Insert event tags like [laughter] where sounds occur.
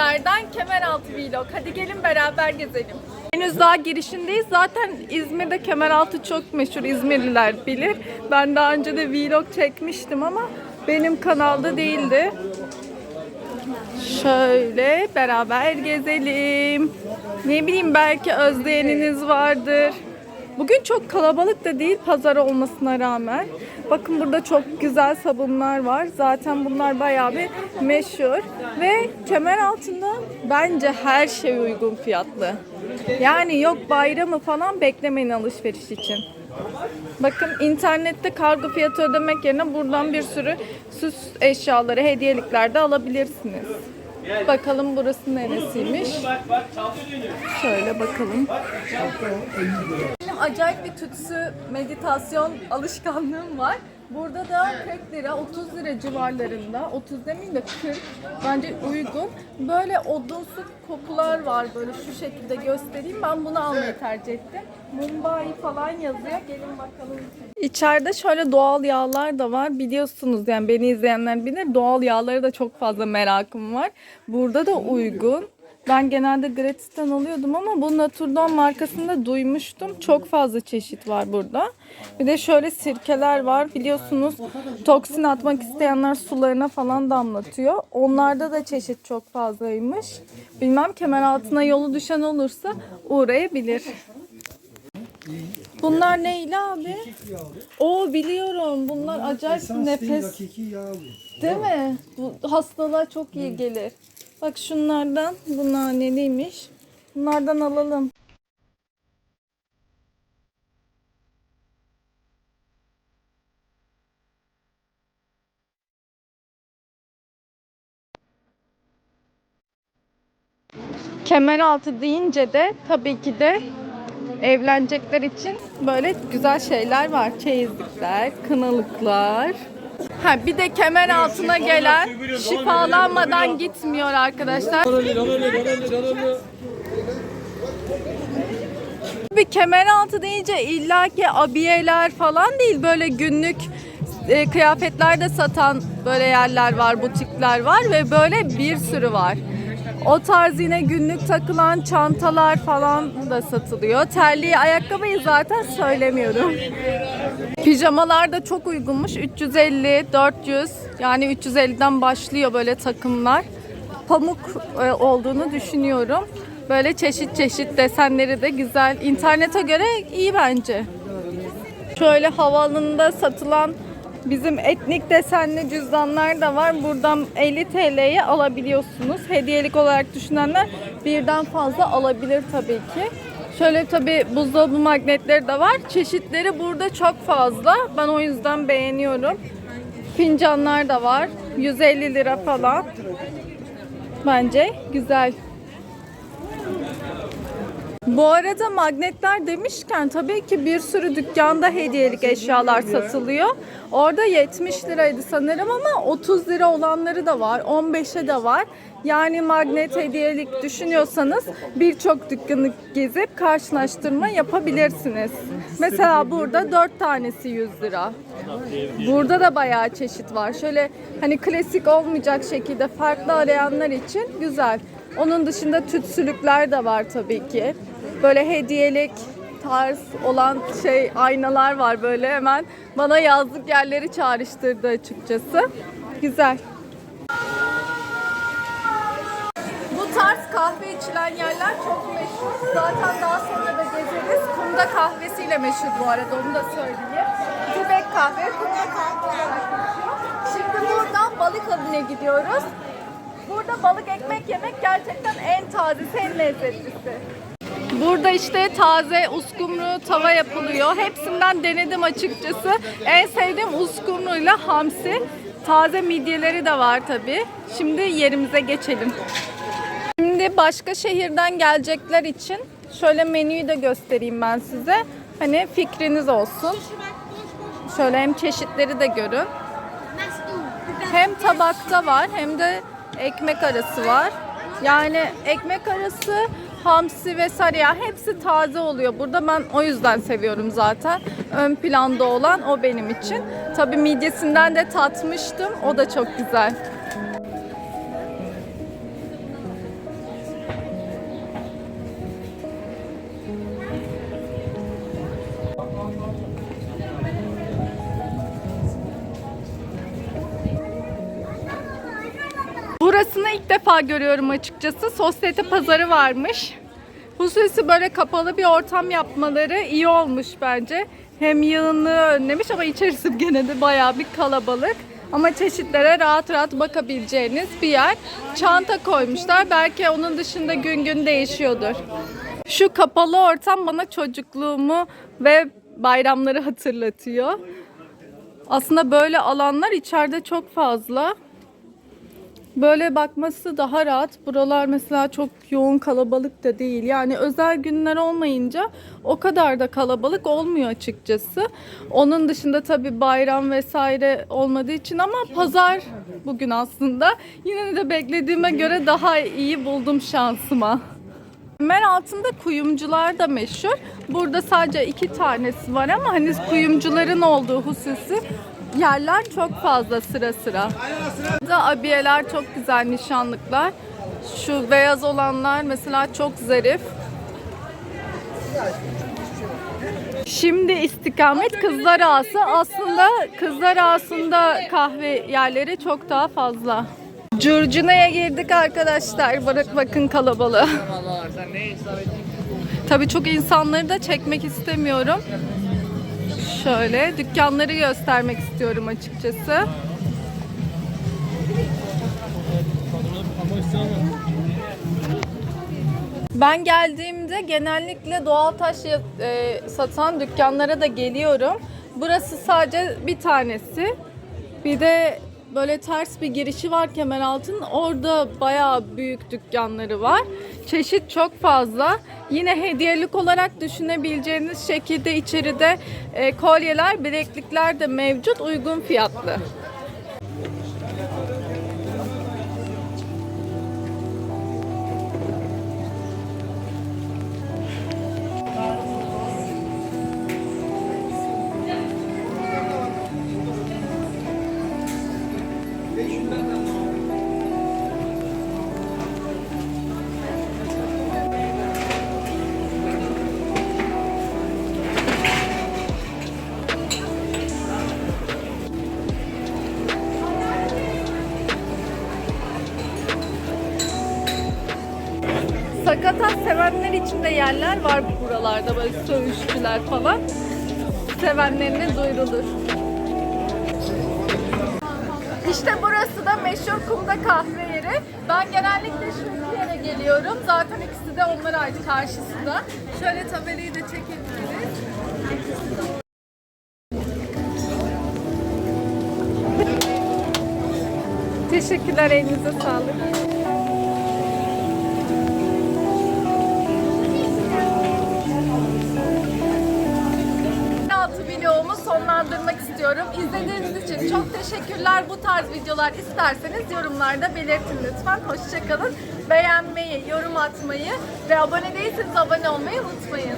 İzmir'den Kemeraltı Vlog. Hadi gelin beraber gezelim. Henüz daha girişindeyiz. Zaten İzmir'de Kemeraltı çok meşhur. İzmirliler bilir. Ben daha önce de vlog çekmiştim ama benim kanalda değildi. Şöyle beraber gezelim. Ne bileyim belki özleyeniniz vardır. Bugün çok kalabalık da değil pazar olmasına rağmen. Bakın burada çok güzel sabunlar var. Zaten bunlar bayağı bir meşhur. Ve kemer altında bence her şey uygun fiyatlı. Yani yok bayramı falan beklemeyin alışveriş için. Bakın internette kargo fiyatı ödemek yerine buradan bir sürü süs eşyaları, hediyelikler de alabilirsiniz. Bakalım burası neresiymiş. Şöyle bakalım. Acayip bir tütsü meditasyon alışkanlığım var. Burada da 40 lira, 30 lira civarlarında, 30 demeyeyim de 40 bence uygun. Böyle odunsu kokular var böyle şu şekilde göstereyim. Ben bunu almayı tercih ettim. Mumbai falan yazıyor. Gelin bakalım. İçeride şöyle doğal yağlar da var. Biliyorsunuz yani beni izleyenler bilir. Doğal yağları da çok fazla merakım var. Burada da uygun. Ben genelde gratis'ten alıyordum ama bu Naturdon markasında duymuştum. Çok fazla çeşit var burada. Bir de şöyle sirkeler var. Biliyorsunuz toksin atmak isteyenler sularına falan damlatıyor. Onlarda da çeşit çok fazlaymış. Bilmem kemer altına yolu düşen olursa uğrayabilir. Bunlar neyle abi? O biliyorum. Bunlar acayip nefes. Değil mi? Bu hastalığa çok iyi gelir. Bak şunlardan, bu naneliymiş. Bunlardan alalım. Kemeraltı deyince de tabii ki de evlenecekler için böyle güzel şeyler var. Çeyizlikler, kınalıklar. Ha bir de kemer altına gelen şifalanmadan gitmiyor arkadaşlar. Bir kemer altı deyince illaki abiyeler falan değil böyle günlük e, kıyafetler de satan böyle yerler var, butikler var ve böyle bir sürü var. O tarz yine günlük takılan çantalar falan da satılıyor. Terliği, ayakkabıyı zaten söylemiyorum. Pijamalar da çok uygunmuş. 350, 400 yani 350'den başlıyor böyle takımlar. Pamuk e, olduğunu düşünüyorum. Böyle çeşit çeşit desenleri de güzel. İnternete göre iyi bence. Şöyle havaalanında satılan bizim etnik desenli cüzdanlar da var. Buradan 50 TL'ye alabiliyorsunuz. Hediyelik olarak düşünenler birden fazla alabilir tabii ki. Şöyle tabii buzdolabı magnetleri de var. Çeşitleri burada çok fazla. Ben o yüzden beğeniyorum. Fincanlar da var. 150 lira falan. Bence güzel. Bu arada magnetler demişken tabii ki bir sürü dükkanda hediyelik eşyalar satılıyor. Orada 70 liraydı sanırım ama 30 lira olanları da var. 15'e de var. Yani magnet hediyelik düşünüyorsanız birçok dükkanı gezip karşılaştırma yapabilirsiniz. Mesela burada 4 tanesi 100 lira. Burada da bayağı çeşit var. Şöyle hani klasik olmayacak şekilde farklı arayanlar için güzel. Onun dışında tütsülükler de var tabii ki. Böyle hediyelik tarz olan şey aynalar var böyle hemen bana yazlık yerleri çağrıştırdı açıkçası. Güzel. Bu tarz kahve içilen yerler çok meşhur. Zaten daha sonra da gezeriz. Kumda kahvesiyle meşhur bu arada onu da söyleyeyim. Tibet kahve, kumda kahve. Şimdi buradan balık adına gidiyoruz. Burada balık ekmek yemek gerçekten en tazesi, en lezzetlisi. Burada işte taze uskumru tava yapılıyor. Hepsinden denedim açıkçası. En sevdiğim uskumruyla hamsi. Taze midyeleri de var tabi. Şimdi yerimize geçelim. Şimdi başka şehirden gelecekler için şöyle menüyü de göstereyim ben size. Hani fikriniz olsun. Şöyle hem çeşitleri de görün. Hem tabakta var hem de ekmek arası var. Yani ekmek arası, hamsi ve sarıya hepsi taze oluyor. Burada ben o yüzden seviyorum zaten. Ön planda olan o benim için. Tabii midyesinden de tatmıştım. O da çok güzel. Defa görüyorum açıkçası. Sosyete pazarı varmış. Hususi böyle kapalı bir ortam yapmaları iyi olmuş bence. Hem yığınlığı önlemiş ama içerisi [laughs] gene de bayağı bir kalabalık. Ama çeşitlere rahat rahat bakabileceğiniz bir yer. Çanta koymuşlar. Belki onun dışında gün gün değişiyordur. Şu kapalı ortam bana çocukluğumu ve bayramları hatırlatıyor. Aslında böyle alanlar içeride çok fazla. Böyle bakması daha rahat. Buralar mesela çok yoğun kalabalık da değil. Yani özel günler olmayınca o kadar da kalabalık olmuyor açıkçası. Onun dışında tabii bayram vesaire olmadığı için ama pazar bugün aslında. Yine de beklediğime göre daha iyi buldum şansıma. Mer altında kuyumcular da meşhur. Burada sadece iki tanesi var ama hani kuyumcuların olduğu hususi yerler çok fazla sıra sıra. Burada abiyeler çok güzel nişanlıklar. Şu beyaz olanlar mesela çok zarif. Şimdi istikamet Kızlar Ağası. Aslında Kızlar Ağası'nda kahve yerleri çok daha fazla. Curcuna'ya girdik arkadaşlar. Bak bakın kalabalığı. Tabii çok insanları da çekmek istemiyorum. Şöyle dükkanları göstermek istiyorum açıkçası. Ben geldiğimde genellikle doğal taş e, satan dükkanlara da geliyorum. Burası sadece bir tanesi. Bir de böyle ters bir girişi var Kemeraltı'nın. Orada bayağı büyük dükkanları var. Çeşit çok fazla. Yine hediyelik olarak düşünebileceğiniz şekilde içeride e, kolyeler, bileklikler de mevcut. Uygun fiyatlı. Sakatat sevenler için de yerler var buralarda böyle söğüşçüler falan. Sevenlerine duyurulur. Meşhur kumda kahve yeri. Ben genellikle şu iki yere geliyorum. Zaten ikisi de onlara ait karşısında. Şöyle tabelayı da çekebiliriz. Teşekkürler, elinize sağlık. Sonlandırmak istiyorum. İzlediğiniz için çok teşekkürler. Bu tarz videolar isterseniz yorumlarda belirtin lütfen. Hoşçakalın. Beğenmeyi, yorum atmayı ve abone değilseniz abone olmayı unutmayın.